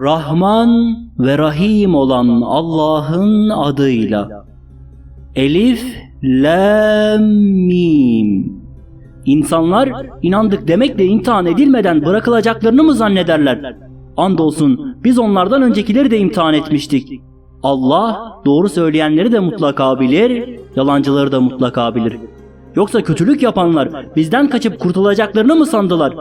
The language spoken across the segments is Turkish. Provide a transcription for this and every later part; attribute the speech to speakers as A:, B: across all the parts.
A: Rahman ve Rahim olan Allah'ın adıyla. Elif, Lam, Mim. İnsanlar inandık demekle imtihan edilmeden bırakılacaklarını mı zannederler? Andolsun biz onlardan öncekileri de imtihan etmiştik. Allah doğru söyleyenleri de mutlaka bilir, yalancıları da mutlaka bilir. Yoksa kötülük yapanlar bizden kaçıp kurtulacaklarını mı sandılar?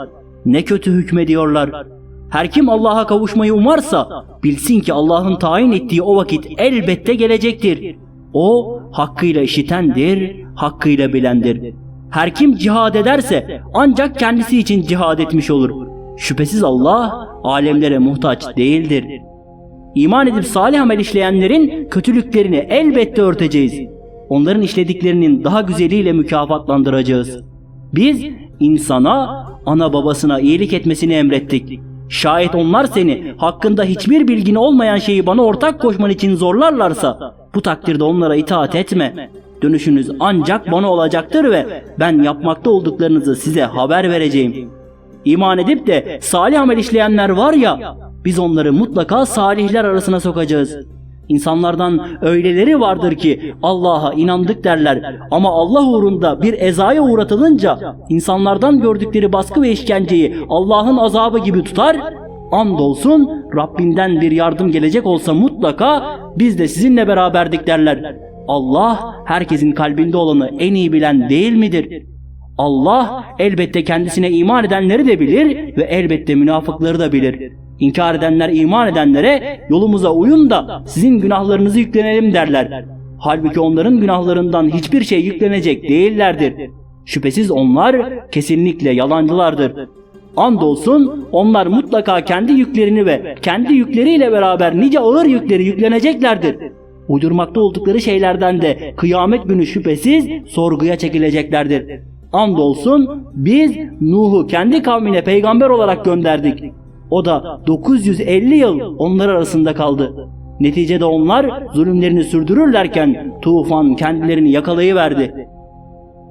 A: Ne kötü hükmediyorlar. Her kim Allah'a kavuşmayı umarsa bilsin ki Allah'ın tayin ettiği o vakit elbette gelecektir. O hakkıyla işitendir, hakkıyla bilendir. Her kim cihad ederse ancak kendisi için cihad etmiş olur. Şüphesiz Allah alemlere muhtaç değildir. İman edip salih amel işleyenlerin kötülüklerini elbette örteceğiz. Onların işlediklerinin daha güzeliyle mükafatlandıracağız. Biz insana, ana babasına iyilik etmesini emrettik. Şayet onlar seni hakkında hiçbir bilgin olmayan şeyi bana ortak koşman için zorlarlarsa bu takdirde onlara itaat etme. Dönüşünüz ancak bana olacaktır ve ben yapmakta olduklarınızı size haber vereceğim. İman edip de salih amel işleyenler var ya biz onları mutlaka salihler arasına sokacağız. İnsanlardan öyleleri vardır ki Allah'a inandık derler ama Allah uğrunda bir ezaya uğratılınca insanlardan gördükleri baskı ve işkenceyi Allah'ın azabı gibi tutar. Andolsun Rabbinden bir yardım gelecek olsa mutlaka biz de sizinle beraberdik derler. Allah herkesin kalbinde olanı en iyi bilen değil midir? Allah elbette kendisine iman edenleri de bilir ve elbette münafıkları da bilir. İnkar edenler iman edenlere yolumuza uyun da sizin günahlarınızı yüklenelim derler. Halbuki onların günahlarından hiçbir şey yüklenecek değillerdir. Şüphesiz onlar kesinlikle yalancılardır. Andolsun onlar mutlaka kendi yüklerini ve kendi yükleriyle beraber nice ağır yükleri yükleneceklerdir. Uydurmakta oldukları şeylerden de kıyamet günü şüphesiz sorguya çekileceklerdir. Andolsun biz Nuh'u kendi kavmine peygamber olarak gönderdik. O da 950 yıl onlar arasında kaldı. Neticede onlar zulümlerini sürdürürlerken tufan kendilerini yakalayıverdi.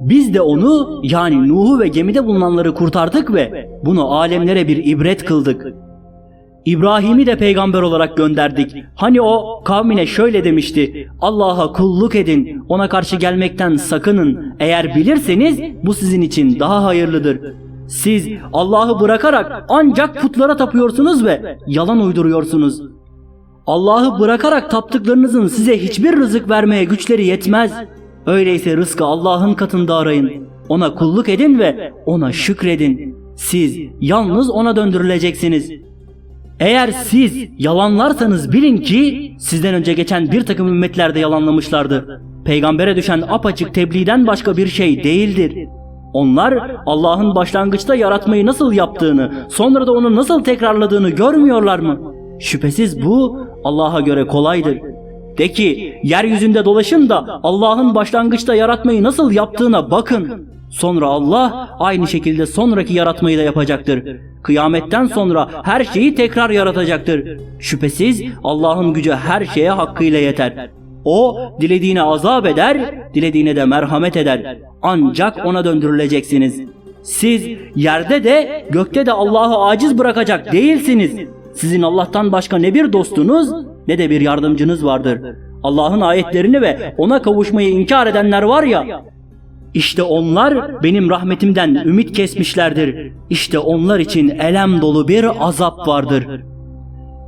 A: Biz de onu yani Nuh'u ve gemide bulunanları kurtardık ve bunu alemlere bir ibret kıldık. İbrahim'i de peygamber olarak gönderdik. Hani o kavmine şöyle demişti. Allah'a kulluk edin, ona karşı gelmekten sakının. Eğer bilirseniz bu sizin için daha hayırlıdır. Siz Allah'ı bırakarak ancak putlara tapıyorsunuz ve yalan uyduruyorsunuz. Allah'ı bırakarak taptıklarınızın size hiçbir rızık vermeye güçleri yetmez. Öyleyse rızkı Allah'ın katında arayın. Ona kulluk edin ve ona şükredin. Siz yalnız ona döndürüleceksiniz. Eğer siz yalanlarsanız bilin ki sizden önce geçen bir takım ümmetler de yalanlamışlardı. Peygambere düşen apaçık tebliğden başka bir şey değildir. Onlar Allah'ın başlangıçta yaratmayı nasıl yaptığını, sonra da onu nasıl tekrarladığını görmüyorlar mı? Şüphesiz bu Allah'a göre kolaydır. De ki yeryüzünde dolaşın da Allah'ın başlangıçta yaratmayı nasıl yaptığına bakın. Sonra Allah aynı şekilde sonraki yaratmayı da yapacaktır. Kıyametten sonra her şeyi tekrar yaratacaktır. Şüphesiz Allah'ın gücü her şeye hakkıyla yeter. O dilediğine azap eder, dilediğine de merhamet eder. Ancak ona döndürüleceksiniz. Siz yerde de gökte de Allah'ı aciz bırakacak değilsiniz. Sizin Allah'tan başka ne bir dostunuz ne de bir yardımcınız vardır. Allah'ın ayetlerini ve ona kavuşmayı inkar edenler var ya, işte onlar benim rahmetimden ümit kesmişlerdir. İşte onlar için elem dolu bir azap vardır.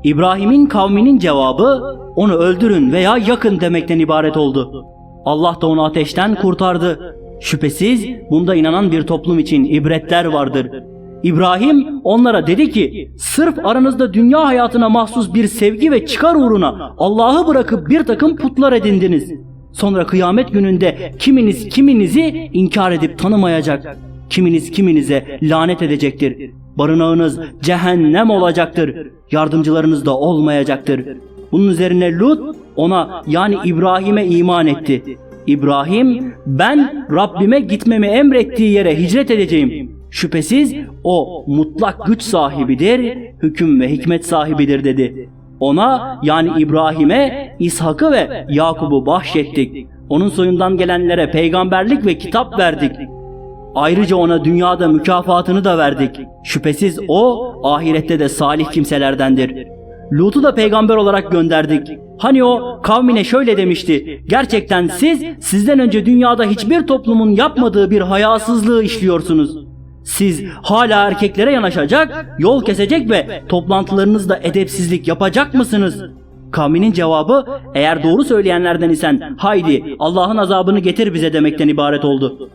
A: İbrahim'in kavminin cevabı onu öldürün veya yakın demekten ibaret oldu. Allah da onu ateşten kurtardı. Şüphesiz bunda inanan bir toplum için ibretler vardır. İbrahim onlara dedi ki sırf aranızda dünya hayatına mahsus bir sevgi ve çıkar uğruna Allah'ı bırakıp bir takım putlar edindiniz. Sonra kıyamet gününde kiminiz kiminizi inkar edip tanımayacak. Kiminiz kiminize lanet edecektir. Barınağınız cehennem olacaktır. Yardımcılarınız da olmayacaktır. Bunun üzerine Lut ona yani İbrahim'e iman etti. İbrahim ben Rabbime gitmemi emrettiği yere hicret edeceğim. Şüphesiz o mutlak güç sahibidir, hüküm ve hikmet sahibidir dedi. Ona yani İbrahim'e İshak'ı ve Yakub'u bahşettik. Onun soyundan gelenlere peygamberlik ve kitap verdik. Ayrıca ona dünyada mükafatını da verdik. Şüphesiz o ahirette de salih kimselerdendir. Lut'u da peygamber olarak gönderdik. Hani o kavmine şöyle demişti. Gerçekten siz sizden önce dünyada hiçbir toplumun yapmadığı bir hayasızlığı işliyorsunuz. Siz hala erkeklere yanaşacak, yol kesecek ve toplantılarınızda edepsizlik yapacak mısınız? Kavminin cevabı eğer doğru söyleyenlerden isen haydi Allah'ın azabını getir bize demekten ibaret oldu.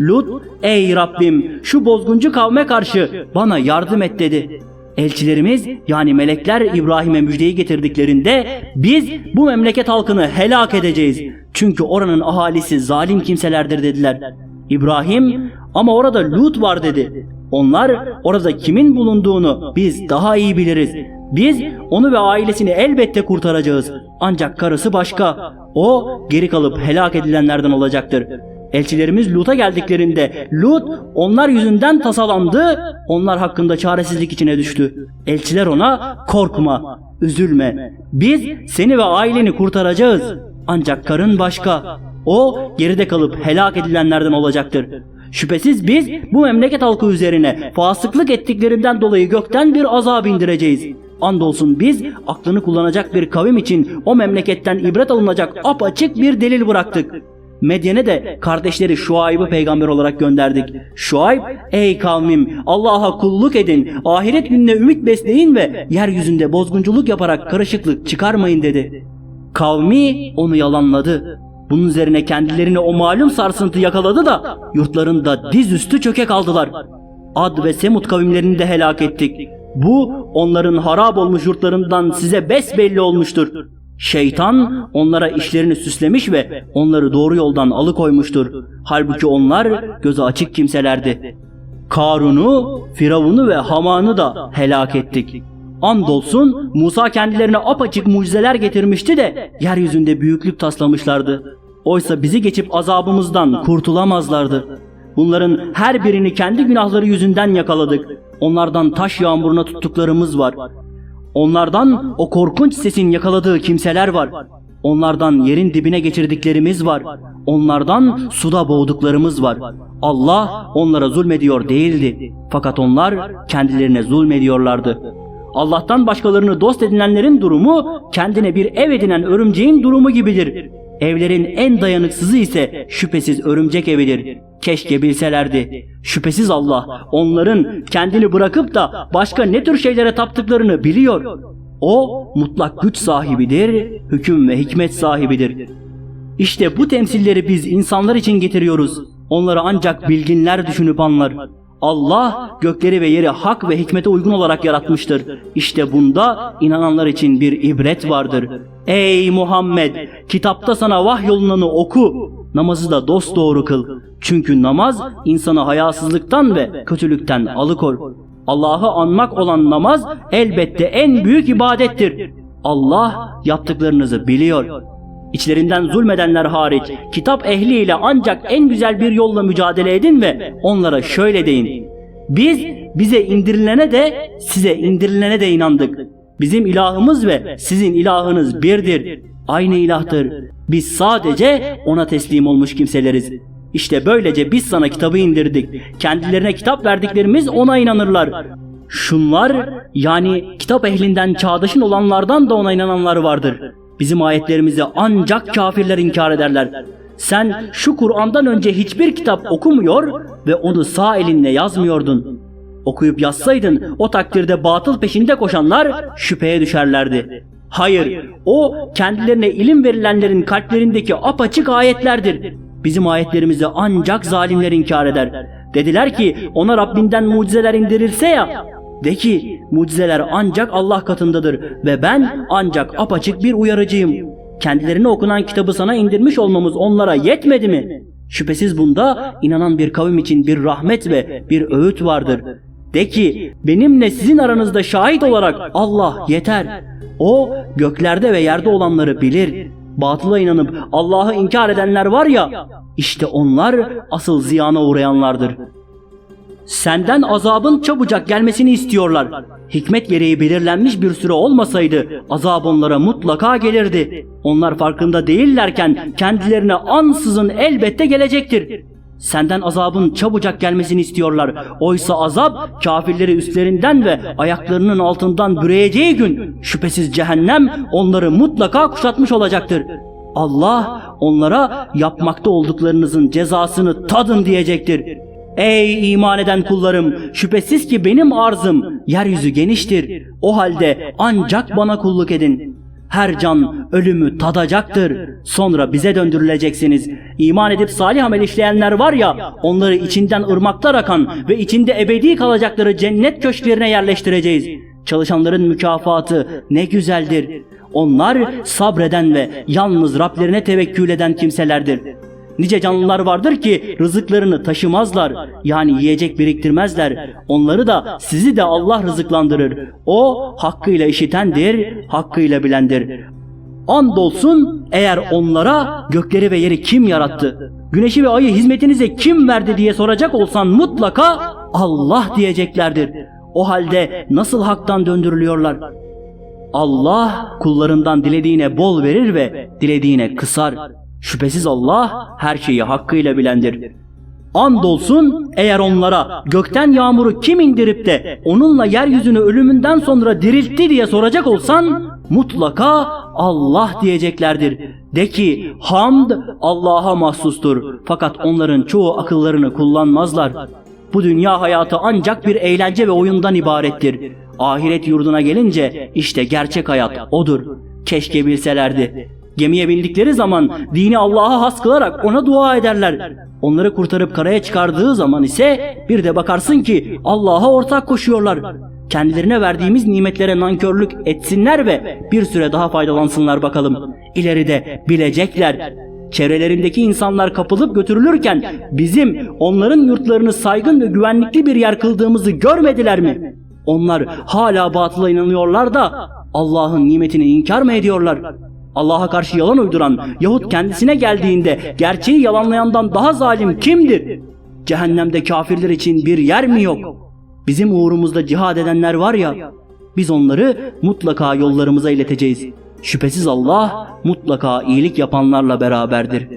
A: Lut ey Rabbim şu bozguncu kavme karşı bana yardım et dedi. Elçilerimiz yani melekler İbrahim'e müjdeyi getirdiklerinde biz bu memleket halkını helak edeceğiz. Çünkü oranın ahalisi zalim kimselerdir dediler. İbrahim ama orada Lut var dedi. Onlar orada kimin bulunduğunu biz daha iyi biliriz. Biz onu ve ailesini elbette kurtaracağız. Ancak karısı başka. O geri kalıp helak edilenlerden olacaktır. Elçilerimiz Lut'a geldiklerinde Lut onlar yüzünden tasalandı, onlar hakkında çaresizlik içine düştü. Elçiler ona korkma, üzülme. Biz seni ve aileni kurtaracağız. Ancak karın başka. O geride kalıp helak edilenlerden olacaktır. Şüphesiz biz bu memleket halkı üzerine fasıklık ettiklerinden dolayı gökten bir azap indireceğiz. Andolsun biz aklını kullanacak bir kavim için o memleketten ibret alınacak apaçık bir delil bıraktık. Medyen'e de kardeşleri Şuayb'ı peygamber olarak gönderdik. Şuayb, ey kavmim Allah'a kulluk edin, ahiret gününe ümit besleyin ve yeryüzünde bozgunculuk yaparak karışıklık çıkarmayın dedi. Kavmi onu yalanladı. Bunun üzerine kendilerini o malum sarsıntı yakaladı da yurtlarında dizüstü çöke kaldılar. Ad ve Semut kavimlerini de helak ettik. Bu onların harap olmuş yurtlarından size besbelli olmuştur. Şeytan onlara işlerini süslemiş ve onları doğru yoldan alıkoymuştur. Halbuki onlar gözü açık kimselerdi. Karun'u, Firavun'u ve Haman'ı da helak ettik. Andolsun Musa kendilerine apaçık mucizeler getirmişti de yeryüzünde büyüklük taslamışlardı. Oysa bizi geçip azabımızdan kurtulamazlardı. Bunların her birini kendi günahları yüzünden yakaladık. Onlardan taş yağmuruna tuttuklarımız var. Onlardan o korkunç sesin yakaladığı kimseler var. Onlardan yerin dibine geçirdiklerimiz var. Onlardan suda boğduklarımız var. Allah onlara zulmediyor değildi. Fakat onlar kendilerine zulmediyorlardı. Allah'tan başkalarını dost edinenlerin durumu kendine bir ev edinen örümceğin durumu gibidir. Evlerin en dayanıksızı ise şüphesiz örümcek evidir. Keşke bilselerdi. Şüphesiz Allah onların kendini bırakıp da başka ne tür şeylere taptıklarını biliyor. O mutlak güç sahibidir, hüküm ve hikmet sahibidir. İşte bu temsilleri biz insanlar için getiriyoruz. Onları ancak bilginler düşünüp anlar. Allah gökleri ve yeri hak ve hikmete uygun olarak yaratmıştır. İşte bunda inananlar için bir ibret vardır. Ey Muhammed! Kitapta sana vahyolunanı oku. Namazı da dosdoğru kıl. Çünkü namaz insanı hayasızlıktan ve kötülükten alıkor. Allah'ı anmak olan namaz elbette en büyük ibadettir. Allah yaptıklarınızı biliyor. İçlerinden zulmedenler hariç kitap ehliyle ancak en güzel bir yolla mücadele edin ve onlara şöyle deyin. Biz bize indirilene de size indirilene de inandık. Bizim ilahımız ve sizin ilahınız birdir. Aynı ilahtır. Biz sadece ona teslim olmuş kimseleriz. İşte böylece biz sana kitabı indirdik. Kendilerine kitap verdiklerimiz ona inanırlar. Şunlar yani kitap ehlinden çağdaşın olanlardan da ona inananlar vardır. Bizim ayetlerimizi ancak kafirler inkar ederler. Sen şu Kur'an'dan önce hiçbir kitap okumuyor ve onu sağ elinle yazmıyordun. Okuyup yazsaydın o takdirde batıl peşinde koşanlar şüpheye düşerlerdi. Hayır, o kendilerine ilim verilenlerin kalplerindeki apaçık ayetlerdir. Bizim ayetlerimizi ancak zalimler inkar eder. Dediler ki ona Rabbinden mucizeler indirilse ya, de ki mucizeler ancak Allah katındadır ve ben ancak apaçık bir uyarıcıyım. Kendilerine okunan kitabı sana indirmiş olmamız onlara yetmedi mi? Şüphesiz bunda inanan bir kavim için bir rahmet ve bir öğüt vardır. De ki benimle sizin aranızda şahit olarak Allah yeter. O göklerde ve yerde olanları bilir. Batıla inanıp Allah'ı inkar edenler var ya işte onlar asıl ziyana uğrayanlardır. Senden azabın çabucak gelmesini istiyorlar. Hikmet gereği belirlenmiş bir süre olmasaydı azab onlara mutlaka gelirdi. Onlar farkında değillerken kendilerine ansızın elbette gelecektir. Senden azabın çabucak gelmesini istiyorlar. Oysa azap kafirleri üstlerinden ve ayaklarının altından büreyeceği gün Şüphesiz cehennem onları mutlaka kuşatmış olacaktır. Allah onlara yapmakta olduklarınızın cezasını tadın diyecektir. Ey iman eden kullarım şüphesiz ki benim arzım yeryüzü geniştir. O halde ancak bana kulluk edin. Her can ölümü tadacaktır. Sonra bize döndürüleceksiniz. İman edip salih amel işleyenler var ya, onları içinden ırmaklar akan ve içinde ebedi kalacakları cennet köşklerine yerleştireceğiz. Çalışanların mükafatı ne güzeldir. Onlar sabreden ve yalnız Rablerine tevekkül eden kimselerdir. Nice canlılar vardır ki rızıklarını taşımazlar. Yani yiyecek biriktirmezler. Onları da sizi de Allah rızıklandırır. O hakkıyla işitendir, hakkıyla bilendir. Andolsun eğer onlara gökleri ve yeri kim yarattı? Güneşi ve ayı hizmetinize kim verdi diye soracak olsan mutlaka Allah diyeceklerdir. O halde nasıl haktan döndürülüyorlar? Allah kullarından dilediğine bol verir ve dilediğine kısar. Şüphesiz Allah her şeyi hakkıyla bilendir. Andolsun eğer onlara gökten yağmuru kim indirip de onunla yeryüzünü ölümünden sonra diriltti diye soracak olsan mutlaka Allah diyeceklerdir. De ki hamd Allah'a mahsustur fakat onların çoğu akıllarını kullanmazlar. Bu dünya hayatı ancak bir eğlence ve oyundan ibarettir. Ahiret yurduna gelince işte gerçek hayat odur. Keşke bilselerdi. Gemiye bindikleri zaman dini Allah'a has kılarak ona dua ederler. Onları kurtarıp karaya çıkardığı zaman ise bir de bakarsın ki Allah'a ortak koşuyorlar. Kendilerine verdiğimiz nimetlere nankörlük etsinler ve bir süre daha faydalansınlar bakalım. İleride bilecekler. Çevrelerindeki insanlar kapılıp götürülürken bizim onların yurtlarını saygın ve güvenlikli bir yer kıldığımızı görmediler mi? Onlar hala batıla inanıyorlar da Allah'ın nimetini inkar mı ediyorlar? Allah'a karşı yalan uyduran yahut kendisine geldiğinde gerçeği yalanlayandan daha zalim kimdir? Cehennemde kafirler için bir yer mi yok? Bizim uğrumuzda cihad edenler var ya, biz onları mutlaka yollarımıza ileteceğiz. Şüphesiz Allah mutlaka iyilik yapanlarla beraberdir.